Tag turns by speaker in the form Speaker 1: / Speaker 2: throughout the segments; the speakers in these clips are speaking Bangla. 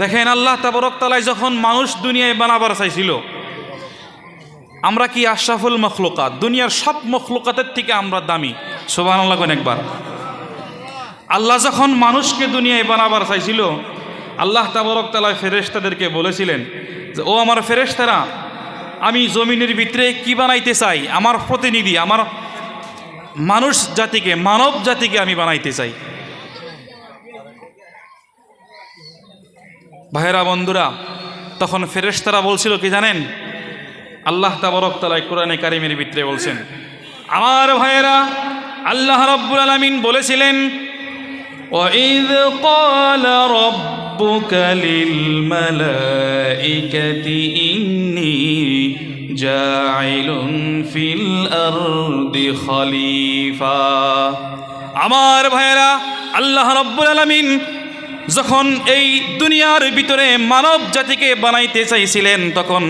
Speaker 1: দেখেন আল্লাহ তাবরকতালায় যখন মানুষ দুনিয়ায় বানাবার চাইছিল, আমরা কি আশরাফুল মখলুকাত? দুনিয়ার সব মখলুকাতের থেকে আমরা দামি। সোবান আল্লাহ একবার। আল্লাহ যখন মানুষকে দুনিয়ায় বানাবার চাইছিল, আল্লাহ তাবরক তালায় ফেরেশতাদেরকে বলেছিলেন যে, ও আমার ফেরেশতারা, আমি জমিনের ভিতরে কি বানাইতে চাই? আমার প্রতিনিধি, আমার মানুষ জাতিকে, মানব জাতিকে আমি বানাইতে চাই। ভাইরা বন্ধুরা তখন ফেরেশতারা বলছিল কি জানেন আল্লাহ তাবরক তালায় কোরআনে কারিমের ভিতরে বলছেন আমার ভাইয়েরা আল্লাহ রব্বুল আলমিন বলেছিলেন وإذ قال ربك للملائكة إني جاعل في الأرض خليفة আমার ভাইয়েরা আল্লাহ রব্বুল আলমিন যখন এই দুনিয়ার ভিতরে মানব জাতিকে বানাইতে চাইছিলেন তখন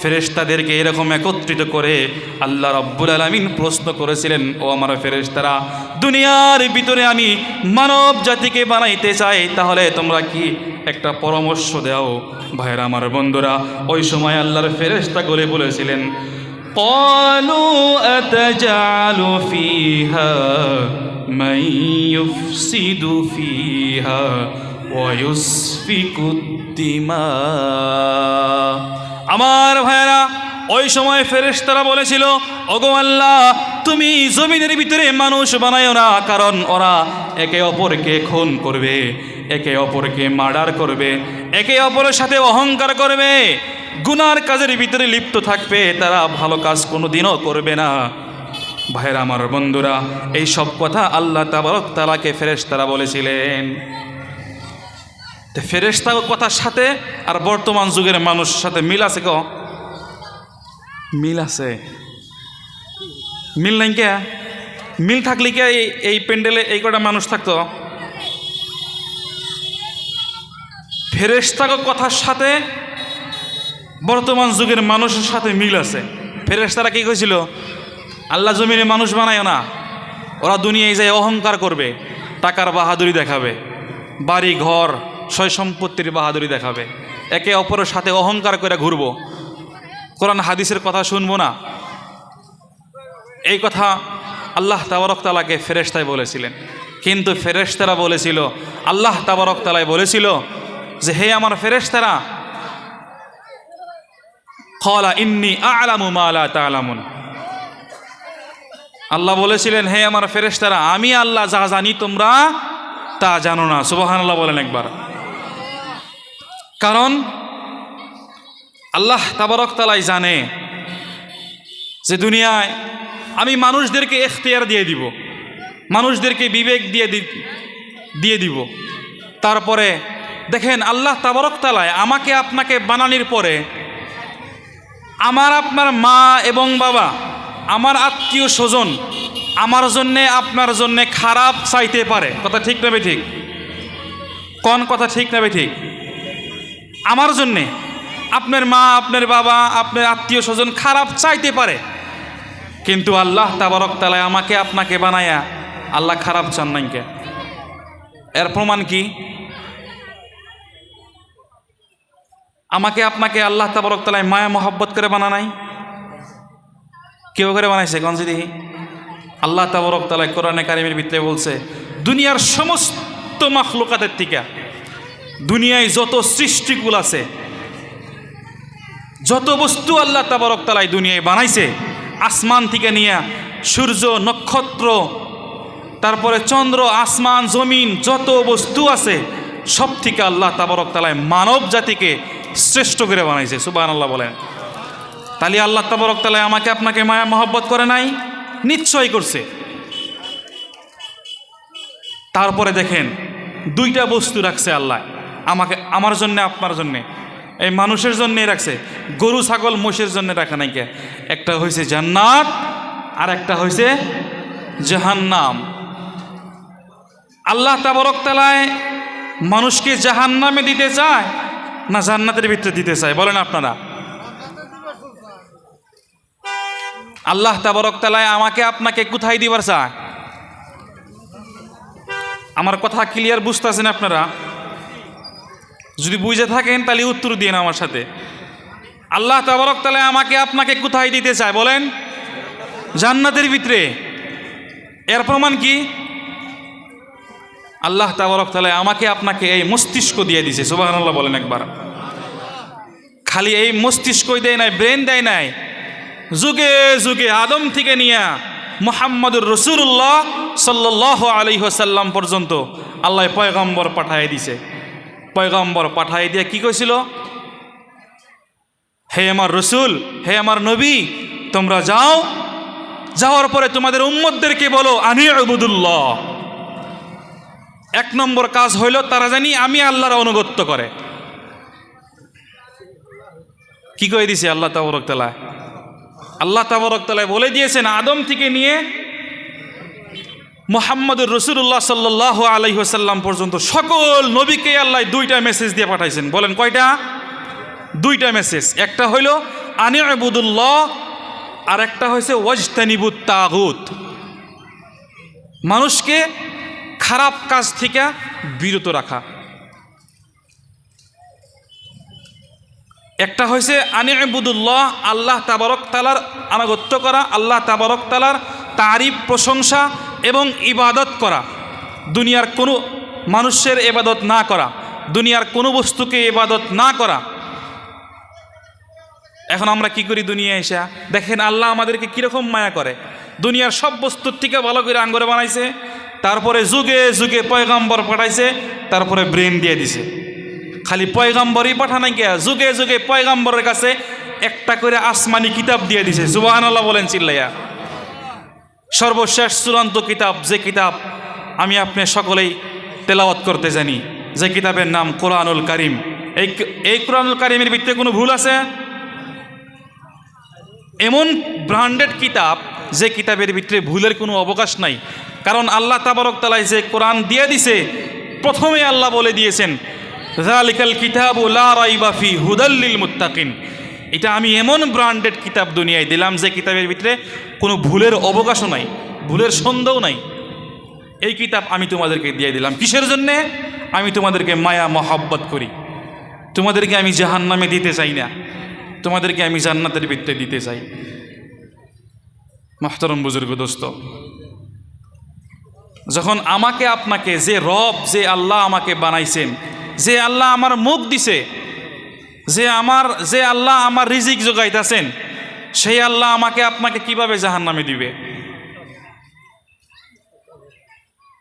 Speaker 1: ফেরেশতাদেরকে এরকম একত্রিত করে আল্লাহ রব্বুল আলমিন প্রশ্ন করেছিলেন ও আমার ফেরেশতারা দুনিয়ার ভিতরে আমি মানব জাতিকে বানাইতে চাই তাহলে তোমরা কি একটা পরামর্শ দাও ভাইয়েরা আমার বন্ধুরা ওই সময় আল্লাহর ফেরেশতা করে বলেছিলেন قالوا أتجعل فيها من يفسد فيها ويسفك الدماء আমার ভাইরা ওই সময় ফেরেশতারা বলেছিল, ওগো আল্লাহ, তুমি জমিনের ভিতরে মানুষ বানায় না, কারণ ওরা একে অপরকে খুন করবে, একে অপরকে মার্ডার করবে, একে অপরের সাথে অহংকার করবে। গুনার কাজের ভিতরে লিপ্ত থাকবে, তারা ভালো কাজ কোনো দিনও করবে না। ভাইরা আমার বন্ধুরা, এই সব কথা আল্লাহ তাবারক তালাকে ফেরেশতারা বলেছিলেন। তো ফেরেশতা কথার সাথে আর বর্তমান যুগের মানুষের সাথে মিল আছে ক? মিল আছে। মিল নাই কে? মিল থাকলে কে এই- প্যান্ডেলে এই কটা মানুষ থাকতো? ফেরেশতা কথার সাথে বর্তমান যুগের মানুষের সাথে মিল আছে। ফেরেশতারা কি কইছিল? আল্লাহ জমিনে মানুষ বানায় না। ওরা দুনিয়ায় যায় অহংকার করবে, টাকার বাহাদুরি দেখাবে। বাড়ি, ঘর সয় সম্পত্তির বাহাদুরি দেখাবে। একে অপরের সাথে অহংকার করে ঘুরবো। কোরআন হাদিসের কথা শুনব না। এই কথা আল্লাহ তাবারক তালাকে ফেরেশতায় বলেছিলেন। কিন্তু ফেরেশতারা বলেছিল, আল্লাহ তাবারক তালায় বলেছিল যে, হে আমার ফেরেশতারা কলা ইন্নি আলামু মালা তালামুন। আল্লাহ বলেছিলেন, হে আমার ফেরেশতারা, আমি আল্লাহ যা জানি তোমরা তা জানো না। সুবহান আল্লাহ বলেন একবার। কারণ আল্লাহ তাবারক তালাই জানে যে দুনিয়ায় আমি মানুষদেরকে এখতিয়ার দিয়ে দিব, মানুষদেরকে বিবেক দিয়ে দিয়ে দিব। তারপরে দেখেন আল্লাহ তাবারক তালায় আমাকে আপনাকে বানানির পরে আমার আপনার মা এবং বাবা, আমার আত্মীয় স্বজন আমার জন্যে আপনার জন্যে খারাপ চাইতে পারে। কথা ঠিক নেবে ঠিক? কোন কথা ঠিক নেবে ঠিক? আমার জন্যে আপনার মা, আপনার বাবা, আপনার আত্মীয় স্বজন খারাপ চাইতে পারে। কিন্তু আল্লাহ তাবারক তালায় আমাকে আপনাকে বানায়া আল্লাহ খারাপ চান নাই কে? এর প্রমাণ কি? আমাকে আপনাকে আল্লাহ তাবারক তালায় মায়া, মহব্বত করে বানা নাই কেউ করে বানাইছে? কনসি দেখি আল্লাহ তাবারক তালায় কোরআনে কারিমের ভিতরে বলছে, দুনিয়ার সমস্ত মাখলুকাতের থেকে দুনিয়ায় যত সৃষ্টিকুল আছে, যত বস্তু আল্লাহ তাবারক তালায় দুনিয়ায় বানাইছে, আসমান থেকে নিয়ে সূর্য, নক্ষত্র, তারপরে চন্দ্র, আসমান, জমিন, যত বস্তু আছে, সব থেকে আল্লাহ তাবারক তালায় মানব জাতিকে শ্রেষ্ঠ করে বানাইছে সুবাহ আল্লাহ বলেন। তাহলে আল্লাহ তাবারক তালায় আমাকে আপনাকে মায়া মহব্বত করে নাই? নিশ্চয় করছে। তারপরে দেখেন, দুইটা বস্তু রাখছে আল্লাহ। আমাকে, আমার জন্যে, আপনার জন্যে। এই মানুষের জন্যে রাখছে। গরু, ছাগল মোষের জন্য রাখা নাই কে? একটা হয়েছে জান্নাত, আর একটা হয়েছে জাহান্নাম। আল্লাহ তাবরক তালায় মানুষকে জাহান্নামে দিতে চায় না জান্নাতের ভিতরে দিতে চায়? বলেন আপনারা। আল্লাহ তাবরক তালায় আমাকে আপনাকে কোথায় দিবার চায়? আমার কথা ক্লিয়ার বুঝতেছেন আপনারা? যদি বুঝে থাকেন, তাহলে উত্তর দিন আমার সাথে। আল্লাহ তাবারক তাহলে আমাকে আপনাকে কোথায় দিতে চায় বলেন? জান্নাতের ভিতরে। এর প্রমাণ কি? আল্লাহ তাবারক তাহলে আমাকে আপনাকে এই মস্তিষ্ক দিয়ে দিছে সুবাহ বলেন একবার। খালি এই মস্তিষ্কই দেয় নাই, ব্রেন দেয় নাই। যুগে যুগে আদম থেকে নিয়ে মোহাম্মদুর রসুল্লাহ সাল্লাহ আলী সাল্লাম পর্যন্ত আল্লাহ পয়গম্বর পাঠাই দিছে পয়গম্বর পাঠাই দিয়ে কি কইছিল? হে আমার রসুল, হে আমার নবী, তোমরা যাও। যাওয়ার পরে তোমাদের উম্মদদেরকে বলো, আনি আবুদুল্লাহ। এক নম্বর কাজ হইল, তারা জানি আমি আল্লাহর অনুগত্য করে। কি কয়ে দিছে আল্লাহ তাবরক তালা আল্লাহ তাবরক তালায় বলে দিয়েছেন, আদম থেকে নিয়ে মোহাম্মদুর রসুল্লাহ সাল্লাহ আলহিহাসাল্লাম পর্যন্ত সকল নবীকে আল্লাহ দুইটা মেসেজ দিয়ে পাঠাইছেন। বলেন কয়টা? দুইটা মেসেজ একটা হইল, আনি আবুদুল্লাহ আর একটা হয়েছে ওয়াজতানিবুত তাগুত মানুষকে খারাপ কাজ থেকে বিরত রাখা। একটা হয়েছে আনি আবুদুল্লাহ আল্লাহ তাবারক তালার আনাগত্য করা, আল্লাহ তাবারক তালার তারিফ, প্রশংসা এবং ইবাদত করা। দুনিয়ার কোনো মানুষের এবাদত না করা। দুনিয়ার কোনো বস্তুকে ইবাদত না করা। এখন আমরা কি করি দুনিয়া এসে? দেখেন আল্লাহ আমাদেরকে কীরকম মায়া করে। দুনিয়ার সব বস্তুর থেকে ভালো করে আঙ্গরে বানাইছে। তারপরে যুগে যুগে পয়গাম্বর পাঠাইছে, তারপরে ব্রেন দিয়ে দিছে। খালি পয়গাম্বরই পাঠানাই কে? যুগে যুগে পয়গাম্বরের কাছে একটা করে আসমানি কিতাব দিয়ে দিছে। জুবাহান আল্লাহ বলেন চিল্লাইয়া। সর্বশেষ চূড়ান্ত কিতাব, যে কিতাব আমি আপনি সকলেই তেলাওয়াত করতে জানি, যে কিতাবের নাম কোরআনুল কারিম। এই এই কোরআনুল কারিমের ভিত্তিতে কোনো ভুল আছে? এমন ব্র্যান্ডেড কিতাব, যে কিতাবের ভিতরে ভুলের কোনো অবকাশ নাই। কারণ আল্লাহ তাবারক তালায় যে কোরআন দিয়ে দিছে, প্রথমে আল্লাহ বলে দিয়েছেন জালিকাল কিতাব লা রাইবাফি হুদাল্লিল মুত্তাকিন। এটা আমি এমন ব্র্যান্ডেড কিতাব দুনিয়ায় দিলাম যে কিতাবের ভিতরে কোনো ভুলের অবকাশও নাই, ভুলের সন্দেহ নাই। এই কিতাব আমি তোমাদেরকে দিয়ে দিলাম। কিসের জন্যে? আমি তোমাদেরকে মায়া, মহাব্বত করি। তোমাদেরকে আমি জাহান নামে দিতে চাই না। তোমাদেরকে আমি জান্নাতের ভিত্তে দিতে চাই। মাহতরম বুজুর্গ দোস্ত, যখন আমাকে আপনাকে যে রব, যে আল্লাহ আমাকে বানাইছেন, যে আল্লাহ আমার মুখ দিছে যে আমার, যে আল্লাহ আমার রিজিক যোগাইতেছেন সেই আল্লাহ আমাকে আপনাকে কীভাবে জাহান নামে দিবে?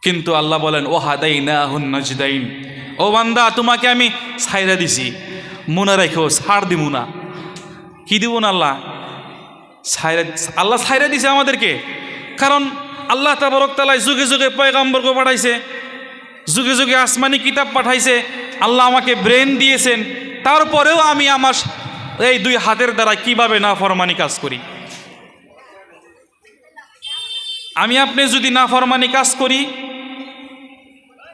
Speaker 1: কিন্তু আল্লাহ বলেন, ও হাদাই না হুন্নজদাইন ও বান্দা, তোমাকে আমি ছাইরা দিছি। মনে রেখো, ছাড় দিব না। কি দিব না আল্লাহ? ছাইরা আল্লাহ ছাইরা দিছে আমাদেরকে। কারণ আল্লাহ তাবরক তালায় যুগে যুগে পয়গাম্বরকে পাঠাইছে, যুগে যুগে আসমানি কিতাব পাঠাইছে। আল্লাহ আমাকে ব্রেন দিয়েছেন। তারপরেও আমি আমার এই দুই হাতের দ্বারা কীভাবে না ফরমানি কাজ করি? আমি আপনি যদি না ফরমানি কাজ করি,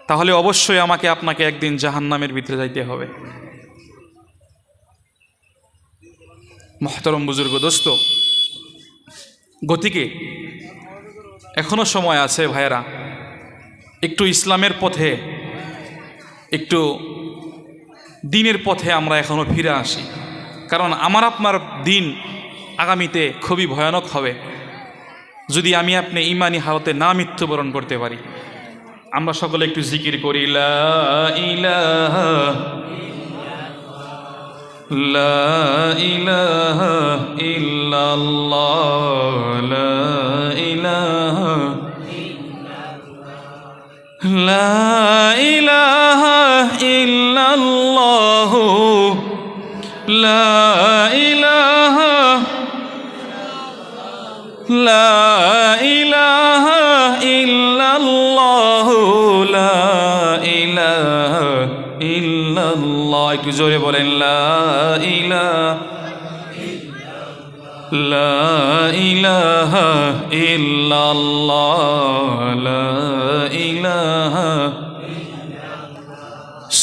Speaker 1: তাহলে অবশ্যই আমাকে আপনাকে একদিন জাহান্নামের ভিতরে যাইতে হবে। মহতরম বুজুর্গ, দোস্ত, গতিকে এখনও সময় আছে ভাইয়েরা, একটু ইসলামের পথে একটু দিনের পথে আমরা এখনও ফিরে আসি। কারণ আমার আপনার দিন আগামীতে খুবই ভয়ানক হবে। যদি আমি আপনি ইমানি হালতে না মৃত্যুবরণ করতে পারি। আমরা সকলে একটু জিকির করি, লা ইলাহা লা ইলাহা ইল্লাল্লাহ লা ইলাহা লা ইলাহা ইল্লাল্লাহ লা ইলাহা লা ইলাহা ইল্লাল্লাহ লা ইলাহা ইল্লাল্লাহ একটু জোরে বলেন লা ইলাহা লা ইলাহা ইল্লাল্লাহ লা ইলাহা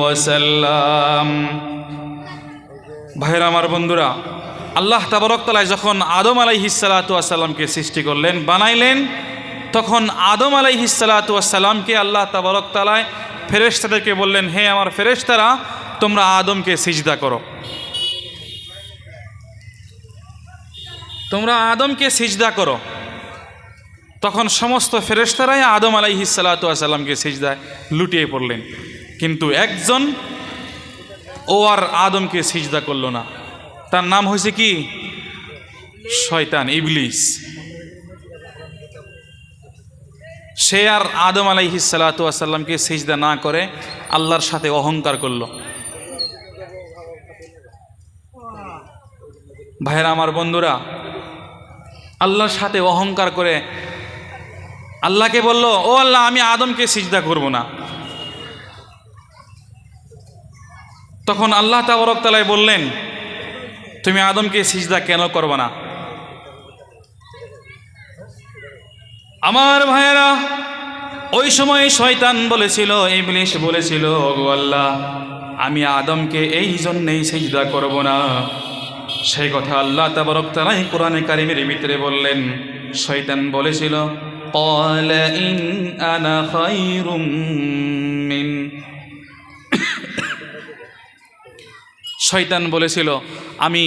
Speaker 1: ওয়াসাল্লাম। ভাইরা আমার বন্ধুরা, আল্লাহ তাবরকতলায় যখন আদম আলাইহিসালাতুয়াসাল্লামকে সৃষ্টি করলেন, বানাইলেন, তখন আদম আলাইহিসালাতুয়াসাল্লামকে আল্লাহ তাবরকতলায় ফেরেশতাদেরকে বললেন, হে আমার ফেরেশতারা, তোমরা আদমকে সিজদা করো। তোমরা আদমকে সিজদা করো। তখন সমস্ত ফেরেশতারাই আদম আলাইহিসালাতামকে সিজদায় লুটিয়ে পড়লেন। কিন্তু একজন ও আর আদমকে সিজদা করল না। তার নাম হয়েছে কি? শয়তান, ইবলিস। সে আর আদম আলাইহি সালাতামকে সিজদা না করে আল্লাহর সাথে অহংকার করল। ভাইরা, আমার বন্ধুরা, আল্লাহর সাথে অহংকার করে আল্লাহকে বলল, ও আল্লাহ, আমি আদমকে সিজদা করব না। তখন আল্লাহ তাবরকতালায় বললেন, তুমি আদমকে সিজদা কেন করবে না? আমার ভাইয়েরা, ওই সময় শয়তান বলেছিল, ইবলিশ বলেছিল, ওগো আল্লাহ, আমি আদমকে এই জন্যেই সিজদা করব না। সেই কথা আল্লাহ তাবরকতালাই কোরআনে কারিমের ভিতরে বললেন। শয়তান বলেছিল قال إن أنا خير من শয়তান বলেছিল আমি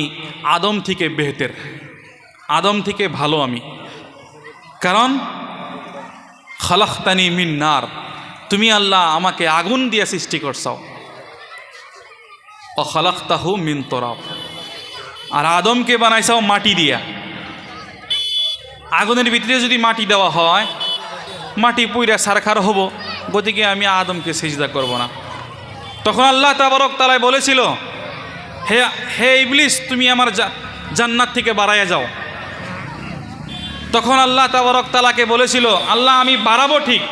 Speaker 1: আদম থেকে বেহতের আদম থেকে ভালো আমি কারণ খালাক্তানি মিন নার তুমি আল্লাহ আমাকে আগুন দিয়ে সৃষ্টি করছাও ও খালাক্তাহু মিন তোরাও আর আদমকে বানাইছাও মাটি দিয়া আগুনের ভিতরে যদি মাটি দেওয়া হয়, মাটি পুইরা সারখার হব, গতিকে আমি আদমকে সিজদা করব না। তখন আল্লাহ তাবারক তালায় বলেছিল, হে হে ইবলিস, তুমি আমার জান্নাত থেকে বাড়াইয়া যাও। তখন আল্লাহ তাবারক তালাকে বলেছিল, আল্লাহ, আমি বাড়াবো ঠিক,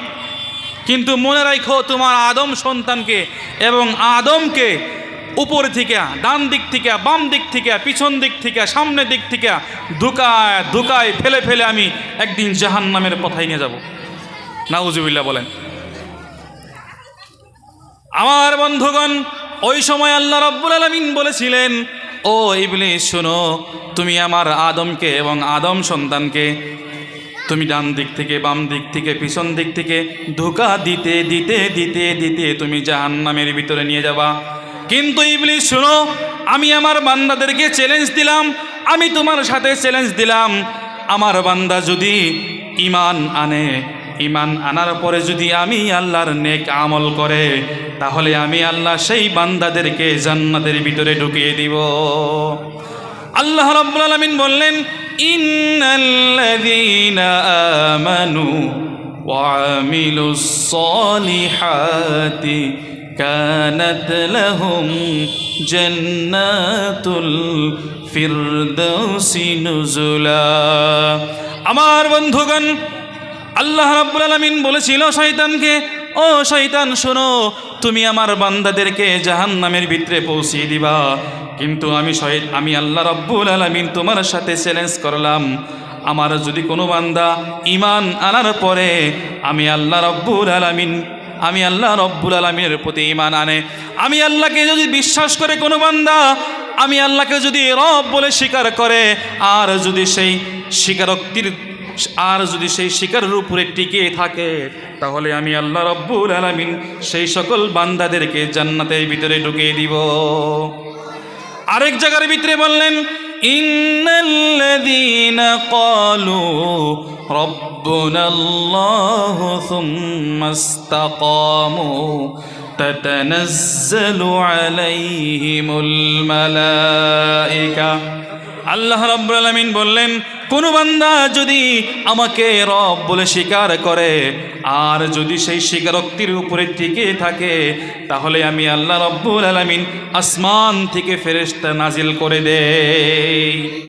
Speaker 1: কিন্তু মনে রাখো তোমার আদম সন্তানকে এবং আদমকে উপর থেকে, ডান দিক থেকে, বাম দিক থেকে, পিছন দিক থেকে সামনের দিক থেকে, ধুকায় ধুকায়, ফেলে ফেলে আমি একদিন জাহান নামের পথায় নিয়ে যাব। নাউজুবিল্লাহ বলেন। আমার বন্ধুগণ, ওই সময় আল্লাহ রব্বুল আলমিন বলেছিলেন, ও ইবলি শোনো, তুমি আমার আদমকে এবং আদম সন্তানকে তুমি ডান দিক থেকে, বাম দিক থেকে, পিছন দিক থেকে ধোকা দিতে দিতে দিতে দিতে তুমি জাহান নামের ভিতরে নিয়ে যাবা। কিন্তু ইবলি শোনো, আমি আমার বান্দাদেরকে চ্যালেঞ্জ দিলাম, আমি তোমার সাথে চ্যালেঞ্জ দিলাম। আমার বান্দা যদি ইমান আনে ইমান আনার পরে যদি আমি আল্লাহর নেক আমল করে, তাহলে আমি আল্লাহ সেই বান্দাদেরকে জান্নাতের ভিতরে ঢুকিয়ে দিব। আল্লাহ রাব্বুল আলামিন বললেন, ইন্নাল্লাযীনা আমানু ওয়া আমিলুস সালিহাতি কানাত লাহুম জান্নাতুল ফিরদাউসি নুজুলা আমার বন্ধুগণ, আল্লাহ রাব্বুল আলামিন বলেছিল শয়তানকে, ও শয়তান, শোনো, তুমি আমার বান্দাদেরকে জাহান্নামের ভিতরে পৌঁছিয়ে দিবা। কিন্তু আমি শহীদ আমি আল্লাহ রাব্বুল আলামিন তোমার সাথে চ্যালেঞ্জ করলাম। আমার যদি কোনো বান্দা ইমান আনার পরে আমি আল্লাহ রব্বুল আলামিন আমি আল্লাহ রব্বুল আলমীর প্রতি ইমান আনে। আমি আল্লাহকে যদি বিশ্বাস করে কোনো বান্দা, আমি আল্লাহকে যদি রব বলে স্বীকার করে, আর যদি সেই স্বীকারোক্তির, আর যদি সেই শিকারের উপরে টিকে থাকে, তাহলে আমি আল্লাহ রব্বুল আলমিন সেই সকল বান্দাদেরকে জান্নাতের ভিতরে ঢুকিয়ে দিব। আরেক জায়গার ভিতরে বললেন إن الذين قالوا ربنا الله ثم استقاموا تتنزل عليهم الملائكة আল্লাহ রাব্বুল আলামিন বললেন, কোনো বান্দা যদি আমাকে রব বলে স্বীকার করে, আর যদি সেই স্বীকারোক্তির উপরে টিকে থাকে, তাহলে আমি আল্লাহ রব্বুল আলামিন আসমান থেকে ফেরেশতা নাজিল করে দেই।